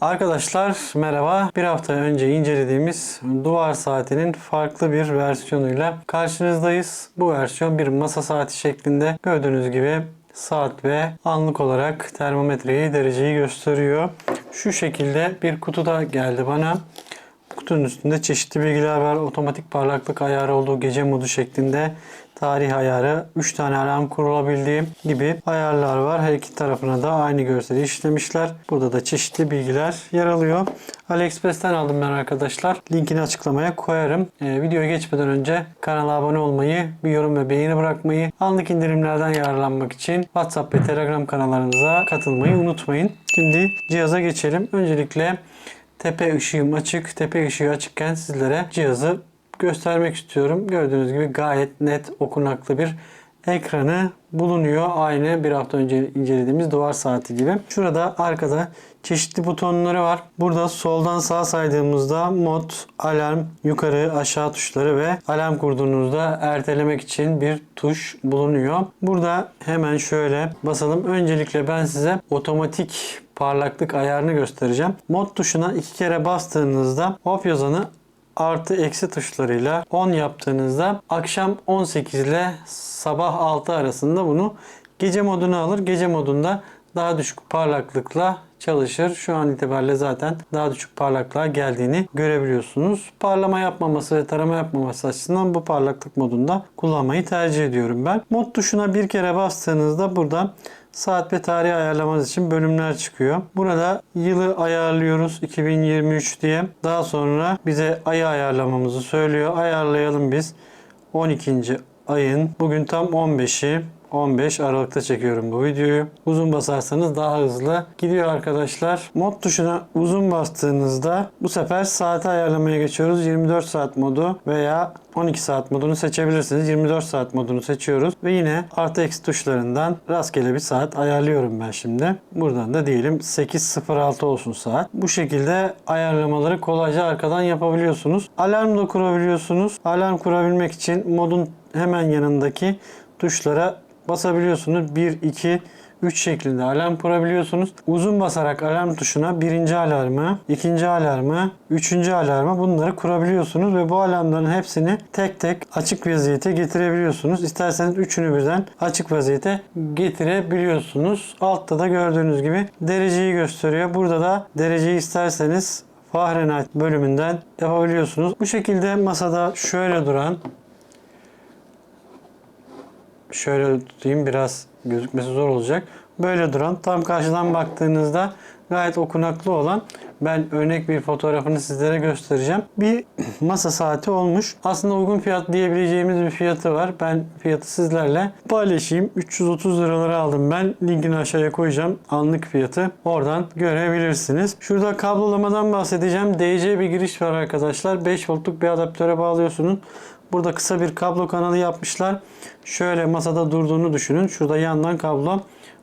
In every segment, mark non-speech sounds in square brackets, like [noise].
Arkadaşlar merhaba. Bir hafta önce incelediğimiz duvar saatinin farklı bir versiyonuyla karşınızdayız. Bu versiyon bir masa saati şeklinde gördüğünüz gibi saat ve anlık olarak termometreyi, dereceyi gösteriyor. Şu şekilde bir kutuda geldi bana. Kutunun üstünde çeşitli bilgiler var. Otomatik parlaklık ayarı olduğu gece modu şeklinde tarih ayarı, 3 tane alarm kurulabildiği gibi ayarlar var. Her iki tarafına da aynı görseli işlemişler. Burada da çeşitli bilgiler yer alıyor. AliExpress'ten aldım ben arkadaşlar. Linkini açıklamaya koyarım. Ee, videoya geçmeden önce kanala abone olmayı, bir yorum ve beğeni bırakmayı, anlık indirimlerden yararlanmak için WhatsApp ve Telegram kanallarımıza katılmayı unutmayın. Şimdi cihaza geçelim. Öncelikle tepe ışığım açık. Tepe ışığı açıkken sizlere cihazı göstermek istiyorum. Gördüğünüz gibi gayet net okunaklı bir ekranı bulunuyor. Aynı bir hafta önce incelediğimiz duvar saati gibi. Şurada arkada çeşitli butonları var. Burada soldan sağa saydığımızda mod, alarm, yukarı aşağı tuşları ve alarm kurduğunuzda ertelemek için bir tuş bulunuyor. Burada hemen şöyle basalım. Öncelikle ben size otomatik parlaklık ayarını göstereceğim. Mod tuşuna iki kere bastığınızda off yazanı artı eksi tuşlarıyla 10 yaptığınızda akşam 18 ile sabah 6 arasında bunu gece moduna alır. Gece modunda daha düşük parlaklıkla çalışır. Şu an itibariyle zaten daha düşük parlaklığa geldiğini görebiliyorsunuz. Parlama yapmaması ve tarama yapmaması açısından bu parlaklık modunda kullanmayı tercih ediyorum ben. Mod tuşuna bir kere bastığınızda burada saat ve tarih ayarlamanız için bölümler çıkıyor. Burada yılı ayarlıyoruz 2023 diye. Daha sonra bize ayı ayarlamamızı söylüyor. Ayarlayalım biz. 12. ayın bugün tam 15'i 15 Aralık'ta çekiyorum bu videoyu. Uzun basarsanız daha hızlı gidiyor arkadaşlar. Mod tuşuna uzun bastığınızda bu sefer saati ayarlamaya geçiyoruz. 24 saat modu veya 12 saat modunu seçebilirsiniz. 24 saat modunu seçiyoruz ve yine artı eksi tuşlarından rastgele bir saat ayarlıyorum ben şimdi. Buradan da diyelim 8.06 olsun saat. Bu şekilde ayarlamaları kolayca arkadan yapabiliyorsunuz. Alarm da kurabiliyorsunuz. Alarm kurabilmek için modun hemen yanındaki tuşlara basabiliyorsunuz. 1, 2, 3 şeklinde alarm kurabiliyorsunuz. Uzun basarak alarm tuşuna birinci alarmı, ikinci alarmı, üçüncü alarmı bunları kurabiliyorsunuz ve bu alarmların hepsini tek tek açık vaziyete getirebiliyorsunuz. İsterseniz üçünü birden açık vaziyete getirebiliyorsunuz. Altta da gördüğünüz gibi dereceyi gösteriyor. Burada da dereceyi isterseniz Fahrenheit bölümünden yapabiliyorsunuz. Bu şekilde masada şöyle duran şöyle tutayım biraz gözükmesi zor olacak. Böyle duran tam karşıdan baktığınızda gayet okunaklı olan ben örnek bir fotoğrafını sizlere göstereceğim. Bir [clears throat] masa saati olmuş. Aslında uygun fiyat diyebileceğimiz bir fiyatı var. Ben fiyatı sizlerle paylaşayım. 330 liralara aldım ben. Linkini aşağıya koyacağım. Anlık fiyatı. Oradan görebilirsiniz. Şurada kablolamadan bahsedeceğim. DC bir giriş var arkadaşlar. 5 voltluk bir adaptöre bağlıyorsunuz. Burada kısa bir kablo kanalı yapmışlar. Şöyle masada durduğunu düşünün. Şurada yandan kablo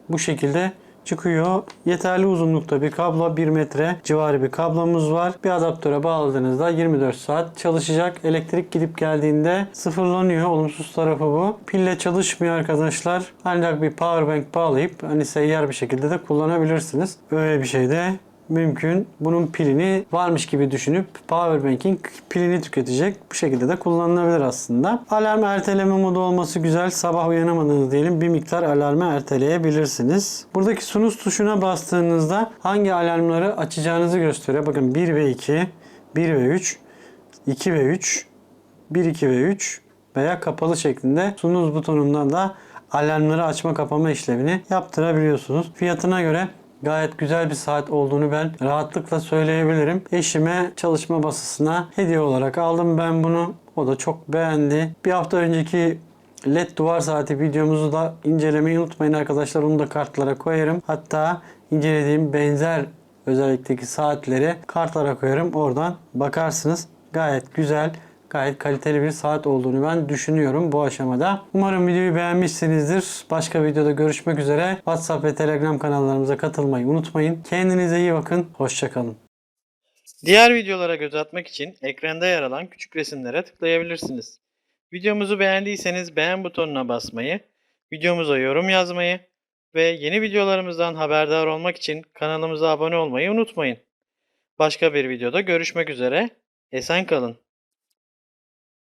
bu şekilde çıkıyor. Yeterli uzunlukta bir kablo 1 metre civarı bir kablomuz var. Bir adaptöre bağladığınızda 24 saat çalışacak. Elektrik gidip geldiğinde sıfırlanıyor. Olumsuz tarafı bu. Pille çalışmıyor arkadaşlar. Ancak bir power bank bağlayıp hani seyyar bir şekilde de kullanabilirsiniz. Öyle bir şey de mümkün. Bunun pilini varmış gibi düşünüp powerbank'in pilini tüketecek. Bu şekilde de kullanılabilir aslında. Alarm erteleme modu olması güzel. Sabah uyanamadığınız diyelim bir miktar alarmı erteleyebilirsiniz. Buradaki sunuz tuşuna bastığınızda hangi alarmları açacağınızı gösteriyor. Bakın 1 ve 2, 1 ve 3, 2 ve 3, 1, 2 ve 3 veya kapalı şeklinde sunuz butonundan da alarmları açma kapama işlemini yaptırabiliyorsunuz. Fiyatına göre Gayet güzel bir saat olduğunu ben rahatlıkla söyleyebilirim. Eşime çalışma masasına hediye olarak aldım ben bunu. O da çok beğendi. Bir hafta önceki LED duvar saati videomuzu da incelemeyi unutmayın arkadaşlar. Onu da kartlara koyarım. Hatta incelediğim benzer özellikteki saatleri kartlara koyarım. Oradan bakarsınız. Gayet güzel gayet kaliteli bir saat olduğunu ben düşünüyorum bu aşamada. Umarım videoyu beğenmişsinizdir. Başka videoda görüşmek üzere. WhatsApp ve Telegram kanallarımıza katılmayı unutmayın. Kendinize iyi bakın. Hoşçakalın. Diğer videolara göz atmak için ekranda yer alan küçük resimlere tıklayabilirsiniz. Videomuzu beğendiyseniz beğen butonuna basmayı, videomuza yorum yazmayı ve yeni videolarımızdan haberdar olmak için kanalımıza abone olmayı unutmayın. Başka bir videoda görüşmek üzere. Esen kalın.